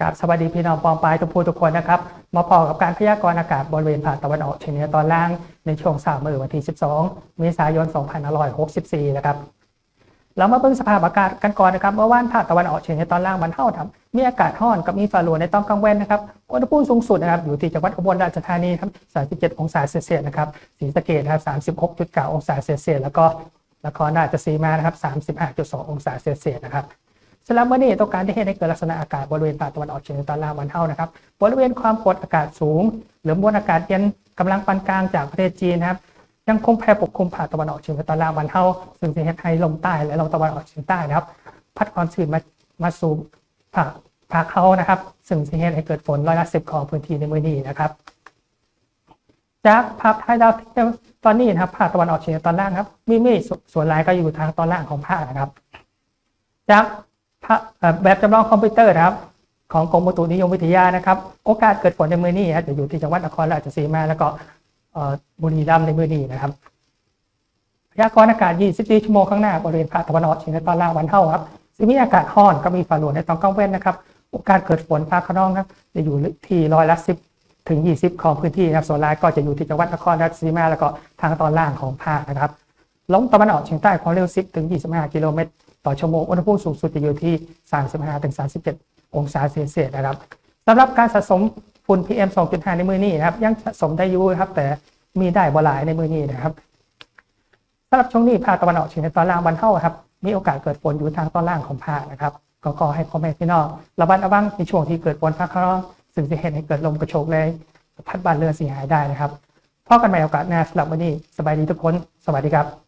กับสวัสดีพี่น้องปองปลายทุกผู้ทุกคนนะครับมาพอกับการพยากรณ์อากาศบริเวณภาคตะวันออกเฉียงเหนือตอนล่างในช่วงสามมือวันที่ 12 เมษายน 2564 นะครับเรามาเบิ่งสภาพอากาศกันก่อนนะครับเมื่อวานภาคตะวันออกเฉียงเหนือตอนล่างมันเท่าทำมีอากาศร้อนกับมีฝ่าหลวในตอนกลางเว้นนะครับอุณหภูมิสูงสุดนะครับอยู่ที่จังหวัดอุบลราชธานีครับ 37 องศาเซลเซียสนะครับศรีสะเกษนะครับ36.9 องศาเซลเซียสแล้วก็นครราชสีมานะครับ35.2 องศาเซลเซียสนะครับ สำหรับวันนี้ต้องการที่ให้ได้เกิดลักษณะอากาศบริเวณภาคตะวันออกเฉียงเหนือตอนล่างวันเท่านะครับบริเวณความกดอากาศสูง หรือมวลอากาศเย็นกำลังปานกลางจากประเทศจีนนะครับยังคงแผ่ปกคลุมภาคตะวันออกเฉียงเหนือตอนล่างวันเท่าซึ่งจะเฮ็ดให้ลมใต้และลมตะวันออกเฉียงใต้นะครับ พัดความชื้นมามาสู่ภาคภาคเขานะครับซึ่งจะเฮ็ดให้เกิดฝนร้อยละสิบของพื้นที่ในมื้อนี้นะครับ จากภาพถ่ายดาวเทียมตอนนี้นะครับภาคตะวันออกเฉียงเหนือตอนล่างครับมีเมฆสส่วนหลายก็อยู่ทางตอนล่างของภาคนะครับจาก แบบจำลองคอมพิวเตอร์นะครับ ของกรมอุตุนิยมวิทยานะครับ โอกาสเกิดฝนในมือนี้ครับจะอยู่ที่จังหวัดนครราชสีมาแล้วก็บุรีรัมย์ในมือนี้นะครับพยากรณ์อากาศ 24 ชั่วโมงข้างหน้าบริเวณภาคตะวันออกเฉียงเหนือตอนล่างวันเท่าครับจะมีอากาศร้อนก็มีฝนหลวงในตอนกลางเว้นนะครับ โอกาสเกิดฝนฟ้าขนองครับจะอยู่ที่ร้อยละ 10 ถึง 20 ของพื้นที่นะครับส่วนรายก็จะอยู่ที่จังหวัดนครราชสีมาแล้วก็ทางตอนล่างของภาคนะครับลมตะวันออกเฉียงใต้ความเร็ว 10 ถึง 25 กิโลเมตร ต่อชั่วโมงอุณหภูมิสูงสุดจะอยู่ที่ 35ถึง37 องศาเซลเซียสนะครับสำหรับการสะสมฝุ่น PM 2.5 ในมือนี้นะครับ ยังสะสมได้อยู่ครับ แต่มีได้บ่หลายในมือนี้นะครับสำหรับช่วงนี้ภาคตะวันออกเฉียงเหนือตอนล่างวันเท่าครับ มีโอกาสเกิดฝนอยู่ทางตอนล่างของภาคนะครับก็ขอให้พ่อแม่พี่น้องระมัดระวังในช่วงที่เกิดฝนฟ้าขนองซึ่งจะเห็นให้เกิดลมกระโชกแรงพัดบ้านเรือนเสียหายได้นะครับพบกันใหม่โอกาสหน้าสำหรับวันนี้สบายดีทุกคน สวัสดีครับ